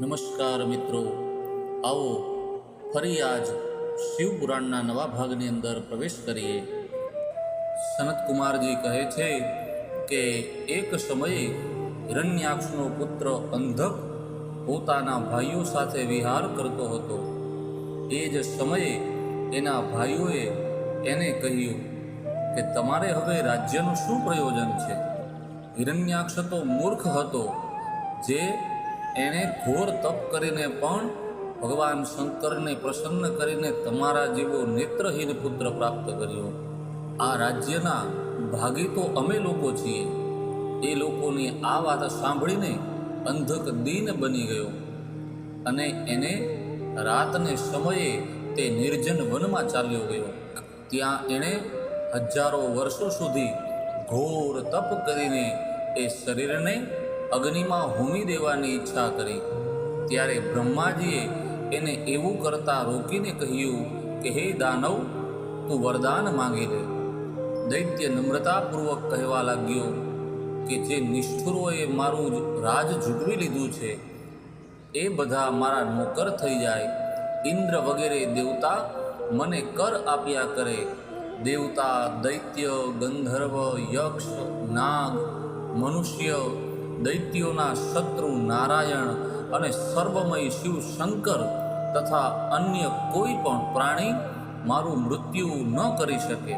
નમસ્કાર મિત્રો. આવો ફરી આજ શિવપુરાણના નવા ભાગની અંદર પ્રવેશ કરીએ. સનત કુમારજી કહે છે કે એક સમયે હિરણ્યાક્ષનો પુત્ર અંધક પોતાના ભાઈઓ સાથે વિહાર કરતો હતો. એ જ સમયે એના ભાઈઓએ એને કહ્યું કે તમારે હવે રાજ્યનું શું પ્રયોજન છે? હિરણ્યાક્ષ તો મૂર્ખ હતો. જે એણે ઘોર તપ કરીને પણ ભગવાન શંકરને પ્રસન્ન કરીને તમારા જેવો નેત્રહીન પુત્ર પ્રાપ્ત કર્યો. આ રાજ્યના ભાગી તો અમે લોકો છીએ. એ લોકોની આ વાત સાંભળીને અંધક દીન બની ગયો અને એને રાતને સમયે તે નિર્જન વનમાં ચાલ્યો ગયો. ત્યાં એણે હજારો વર્ષો સુધી ઘોર તપ કરીને એ શરીરને અગ્નિમાં હોમી દેવાની ઈચ્છા કરી. ત્યારે બ્રહ્માજીએ એને એવું કરતા રોકીને કહ્યું કે, હે દાનવ, તું વરદાન માંગી લે. દૈત્ય નમ્રતાપૂર્વક કહેવા લાગ્યો કે, જે નિષ્ઠુરોએ મારું રાજ ઝૂંટવી લીધું છે, એ બધા મારા નોકર થઈ જાય. ઇન્દ્ર વગેરે દેવતા મને કર આપ્યા કરે. દેવતા દૈત્ય, ગંધર્વ, યક્ષ, નાગ, મનુષ્ય દૈત્યોના શત્રુ નારાયણ અને સર્વમય શિવ શંકર તથા અન્ય કોઈ પણ પ્રાણી મારું મૃત્યુ ન કરી શકે.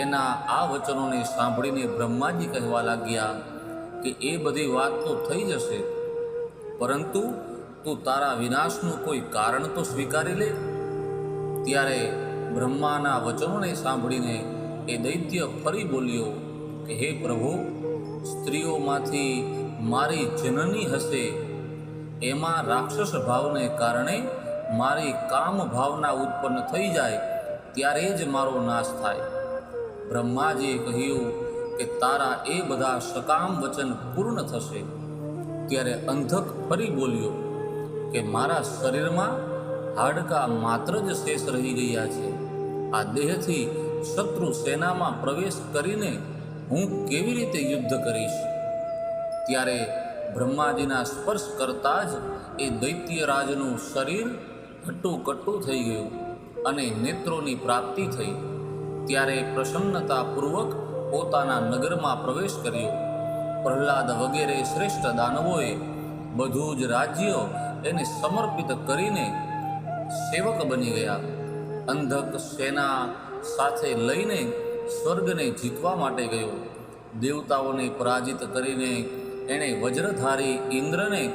એના આ વચનોને સાંભળીને બ્રહ્માજી કહેવા લાગ્યા કે એ બધી વાત તો થઈ જશે, પરંતુ તું તારા વિનાશનું કોઈ કારણ તો સ્વીકારી લે? ત્યારે બ્રહ્માના વચનોને સાંભળીને એ દૈત્ય ફરી બોલ્યો કે, હે પ્રભુ સ્ત્રીઓમાંથી મારી જનની હશે, એમાં રાક્ષસ ભાવને કારણે મારી કામ ભાવના ઉત્પન્ન થઈ જાય, ત્યારે જ મારો નાશ થાય. બ્રહ્માજીએ કહ્યું કે તારા એ બધા સકામ વચન પૂર્ણ થશે. ત્યારે અંધક ફરી બોલ્યો કે મારા શરીરમાં હાડકા માત્ર જ શેષ રહી ગયા છે. આ દેહથી શત્રુ સેનામાં પ્રવેશ કરીને હું કેવી રીતે યુદ્ધ કરીશ? ત્યારે બ્રહ્માજીના સ્પર્શ કરતાં જ એ દૈત્યરાજનું શરીર ઘટ્ટું કટ્ટું થઈ ગયું અને નેત્રોની પ્રાપ્તિ થઈ. ત્યારે પ્રસન્નતાપૂર્વક પોતાના નગરમાં પ્રવેશ કર્યો. પ્રહલાદ વગેરે શ્રેષ્ઠ દાનવોએ બધું જ રાજ્યો એને સમર્પિત કરીને સેવક બની ગયા. અંધક સેના સાથે લઈને સ્વર્ગને જીતવા માટે ગયો. દેવતાઓને પરાજિત કરીને એણે વજ્રધારી ઇન્દ્રને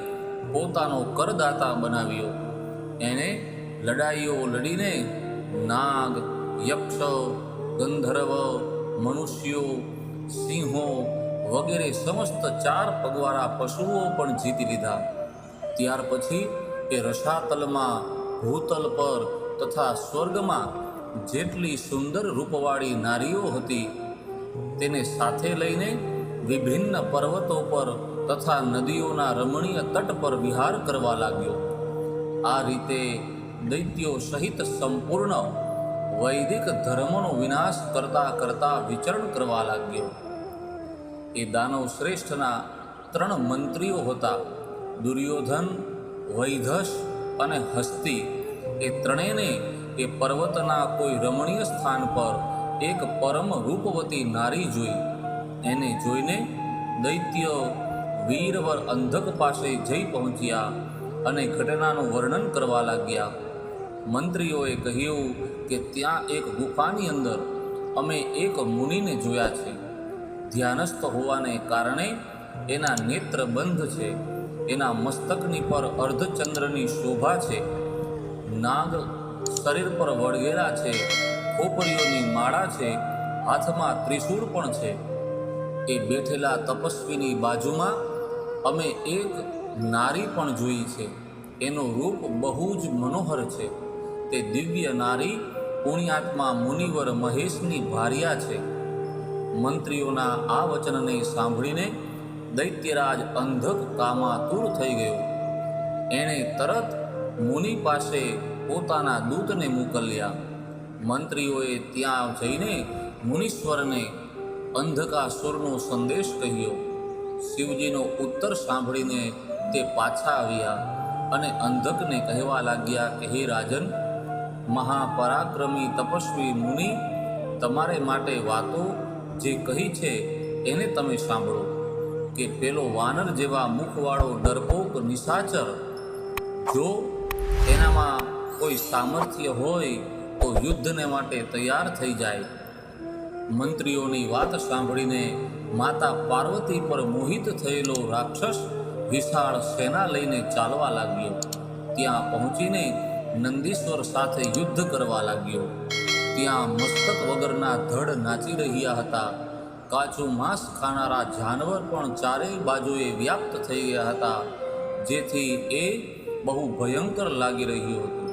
પોતાનો કરદાતા બનાવ્યો. એણે લડાઈઓ લડીને નાગ, યક્ષ, ગંધર્વ, મનુષ્યો, સિંહો વગેરે સમસ્ત ચાર પગવાળા પશુઓ પણ જીતી લીધા. ત્યાર પછી એ રસાતલમાં ભૂતલ પર તથા સ્વર્ગમાં જેટલી સુંદર રૂપવાળી નારીઓ હતી, તેને સાથે લઈને વિભિન્ન પર્વતો પર તથા નદીઓના રમણીય તટ પર વિહાર કરવા લાગ્યો. આ રીતે દૈત્યો સહિત સંપૂર્ણ વૈદિક ધર્મનો વિનાશ કરતા કરતા વિચરણ કરવા લાગ્યો. એ દાનવ શ્રેષ્ઠના ત્રણ મંત્રીઓ હતા, દુર્યોધન વૈધસ અને હસ્તી. એ ત્રણેયને એ પર્વતના કોઈ રમણીય સ્થાન પર એક પરમ રૂપવતી નારી જોઈ. એને જોઈને દૈત્ય વીરવર અંધક પાસે જઈ પહોંચ્યા અને ઘટનાનું વર્ણન કરવા લાગ્યા. મંત્રીઓએ કહ્યું કે ત્યાં એક ગુફાની અંદર અમે એક મુનિને જોયા છે. ધ્યાનસ્થ હોવાને કારણે એના નેત્ર બંધ છે. એના મસ્તકની પર અર્ધચંદ્રની શોભા છે. નાગ શરીર પર વળગેલા છે, ખોપરીઓની માળા છે, હાથમાં ત્રિશૂળ પણ છે. એ બેઠેલા તપસ્વીની બાજુમાં અમે એક નારી પણ જોઈ છે. એનું રૂપ બહુ જ મનોહર છે. તે દિવ્ય નારી પુણ્યાત્મા મુનિવર મહેશની ભાર્યા છે. મંત્રીઓના આ વચનને સાંભળીને દૈત્યરાજ અંધક કામાતુર થઈ ગયો. એણે તરત મુનિ પાસે પોતાના દૂતને મોકલ્યા. મંત્રીઓએ ત્યાં જઈને મુનીશ્વરને અંધકાસુરનો સંદેશ કહ્યો. શિવજીનો ઉત્તર સાંભળીને તે પાછા આવ્યા અને અંધકને કહેવા લાગ્યા કે, હે રાજન, મહાપરાક્રમી તપસ્વી મુનિ, તમારે માટે વાતો જે કહી છે એને તમે સાંભળો, કે પેલો વાનર જેવા મુખવાળો ડરપોક નિશાચર, જો એનામાં કોઈ સામર્થ્ય હોય તો યુદ્ધને માટે તૈયાર થઈ જાય. મંત્રીઓની વાત સાંભળીને માતા પાર્વતી પર મોહિત થયેલો રાક્ષસ વિશાળ સેના લઈને ચાલવા લાગ્યો. ત્યાં પહોંચીને નંદીશ્વર સાથે યુદ્ધ કરવા લાગ્યો. ત્યાં મસ્તક વગરના ધડ નાચી રહ્યા હતા. કાચું માંસ ખાનારા જાનવર પણ ચારેય બાજુએ વ્યાપ્ત થઈ ગયા હતા, જેથી એ બહુ ભયંકર લાગી રહ્યું હતું.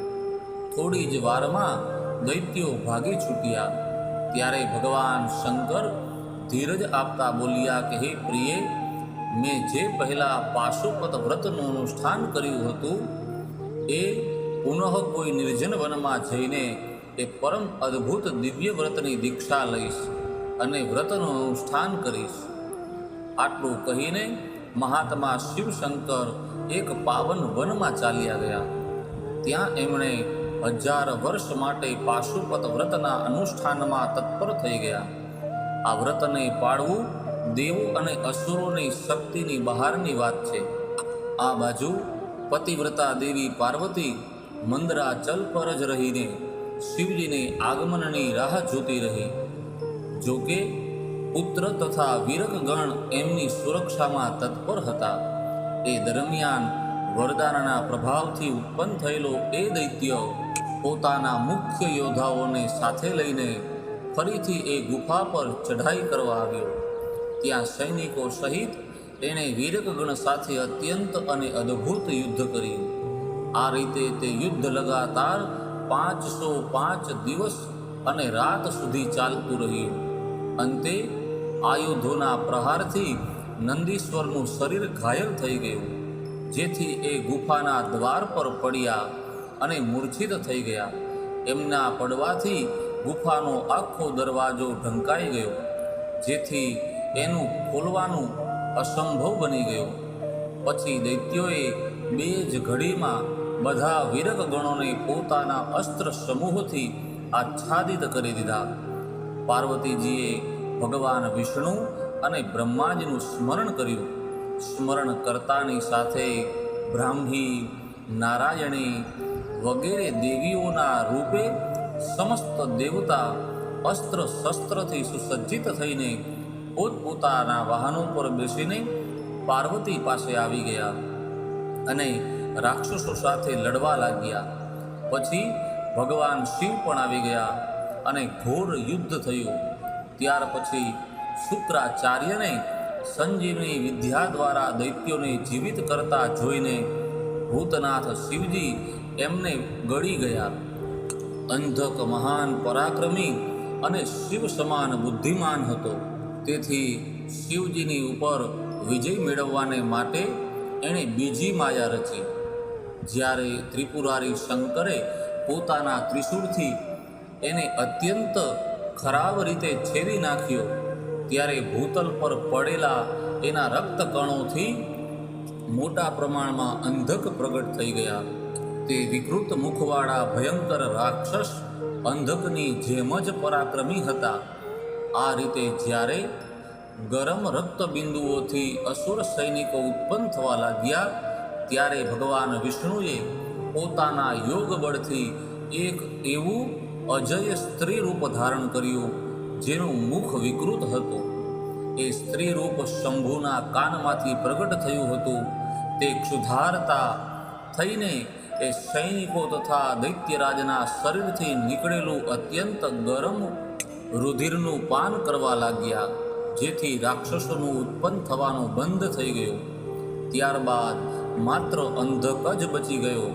થોડી જ વારમાં દૈત્યો ભાગી છૂટ્યા. ત્યારે ભગવાન શંકર ધીરજ આપતા બોલ્યા કે, હે પ્રિય, મેં જે પહેલાં પાશુપત વ્રતનું અનુષ્ઠાન કર્યું હતું, એ પુનઃ કોઈ નિર્જન વનમાં જઈને એ પરમ અદ્ભુત દિવ્ય વ્રતની દીક્ષા લઈશ અને વ્રતનું અનુષ્ઠાન કરીશ. આટલું કહીને મહાત્મા શિવશંકર એક પાવન વનમાં ચાલ્યા ગયા. ત્યાં એમણે હજાર વર્ષ માટે પાશુપત વ્રતના અનુષ્ઠાનમાં તત્પર થઈ ગયા. આ વ્રતને પાળવું દેવો અને અસુરોની શક્તિની બહારની વાત છે. આ બાજુ પતિવ્રતા દેવી પાર્વતી મંદરાચલ પર જ રહીને શિવજીને આગમનની રાહ જોતી રહી. જોકે પુત્ર તથા વિરકગણ એમની સુરક્ષામાં તત્પર હતા. એ દરમિયાન વરદાનના પ્રભાવથી ઉત્પન્ન થયેલો એ દૈત્ય પોતાના મુખ્ય યોદ્ધાઓને સાથે લઈને ફરીથી એ ગુફા પર ચઢાઈ કરવા આવ્યો. ત્યાં સૈનિકો સહિત તેણે વીરકગણ સાથે અત્યંત અને અદ્ભુત યુદ્ધ કર્યું. આ રીતે તે યુદ્ધ લગાતાર પાંચસો પાંચ દિવસ અને રાત સુધી ચાલતું રહ્યું. અંતે આયુધોના પ્રહારથી નંદીશ્વરનું શરીર ઘાયલ થઈ ગયું, જેથી એ ગુફાના દ્વાર પર પડ્યા. અને મૂર્છિત થઈ ગયા. એમના પડવાથી ગુફાનો આખો દરવાજો ઢંકાઈ ગયો, જેથી એનું ખોલવાનું અસંભવ બની ગયું. પછી દૈત્યોએ બે જ ઘડીમાં બધા વિરક ગણોને પોતાના અસ્ત્ર સમૂહથી આચ્છાદિત કરી દીધા. પાર્વતીજીએ ભગવાન વિષ્ણુ અને બ્રહ્માજીનું સ્મરણ કર્યું. સ્મરણ કરતાની સાથે બ્રાહ્મી, નારાયણી વગેરે દેવીઓના રૂપે સમસ્ત દેવતા અસ્ત્ર શસ્ત્રથી સુસજ્જિત થઈને પોતપોતાના વાહનો પર બેસીને પાર્વતી પાસે આવી ગયા અને રાક્ષસો સાથે લડવા લાગ્યા. પછી ભગવાન શિવ પણ આવી ગયા અને ઘોર યુદ્ધ થયું. ત્યાર પછી શુક્રાચાર્યને સંજીવની વિદ્યા દ્વારા દૈત્યોને જીવિત કરતા જોઈને ભૂતનાથ શિવજી એમને ગળી ગયા. અંધક મહાન પરાક્રમી અને શિવ સમાન બુદ્ધિમાન હતો. તેથી શિવજીની ઉપર વિજય મેળવવાને માટે એણે બીજી માયા રચી. જ્યારે ત્રિપુરારી શંકરે પોતાના ત્રિશૂળથી એને અત્યંત ખરાબ રીતે છેદી નાખ્યો, ત્યારે ભૂતલ પર પડેલા એના રક્તકણોથી મોટા પ્રમાણમાં અંધક પ્રગટ થઈ ગયા. તે વિકૃત મુખવાળા ભયંકર રાક્ષસ અંધકની જેમ જ પરાક્રમી હતા. આ રીતે જ્યારે ગરમ રક્તબિંદુઓથી અસુર સૈનિકો ઉત્પન્ન થવા લાગ્યા, ત્યારે ભગવાન વિષ્ણુએ પોતાના યોગ બળથી એક એવું અજય સ્ત્રી રૂપ ધારણ કર્યું, જેનું મુખ વિકૃત હતું. એ સ્ત્રી રૂપ શંભુના કાનમાંથી પ્રગટ થયું હતું. તે ક્ષુધારતા થઈને એ સૈનિકો તથા દૈત્યરાજના શરીરથી નીકળેલું અત્યંત ગરમ રુધિરનું પાન કરવા લાગ્યા, જેથી રાક્ષસોનું ઉત્પન્ન થવાનું બંધ થઈ ગયું. ત્યારબાદ માત્ર અંધક જ બચી ગયો.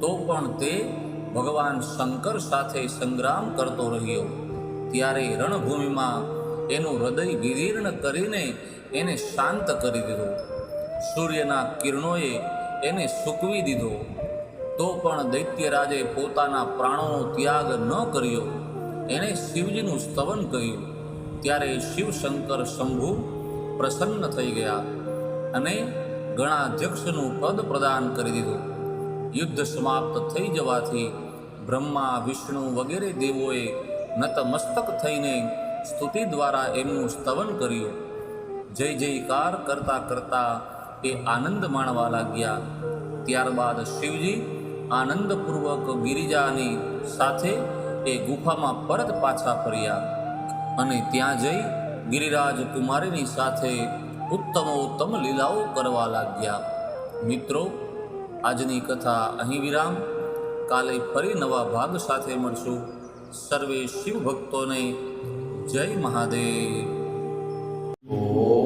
તો પણ તે ભગવાન શંકર સાથે સંગ્રામ કરતો રહ્યો. ત્યારે રણભૂમિમાં એનું હૃદય વિદીર્ણ કરીને એને શાંત કરી દીધું. સૂર્યના કિરણોએ એને સૂકવી દીધો. તો પણ દૈત્યરાજે પોતાના પ્રાણોનો ત્યાગ ન કર્યો. એણે શિવજીનું સ્તવન કર્યું. ત્યારે શિવશંકર શંભુ પ્રસન્ન થઈ ગયા અને ગણાધ્યક્ષનું પદ પ્રદાન કરી દીધું. યુદ્ધ સમાપ્ત થઈ જવાથી બ્રહ્મા, વિષ્ણુ વગેરે દેવોએ નતમસ્તક થઈને સ્તુતિ દ્વારા એમનું સ્તવન કર્યું. જય જયકાર કરતા કરતા એ આનંદ માણવા લાગ્યા. ત્યારબાદ શિવજી આનંદપૂર્વક ગિરિજાની સાથે એ ગુફામાં પરત પાછા ફર્યા અને ત્યાં જઈ ગિરિરાજ કુમારીની સાથે ઉત્તમોત્તમ લીલાઓ કરવા લાગ્યા. મિત્રો, આજની કથા અહીં વિરામ. કાલે ફરી નવા ભાગ સાથે મળશું. સર્વે શિવ ભક્તોને જય મહાદેવ. ॐ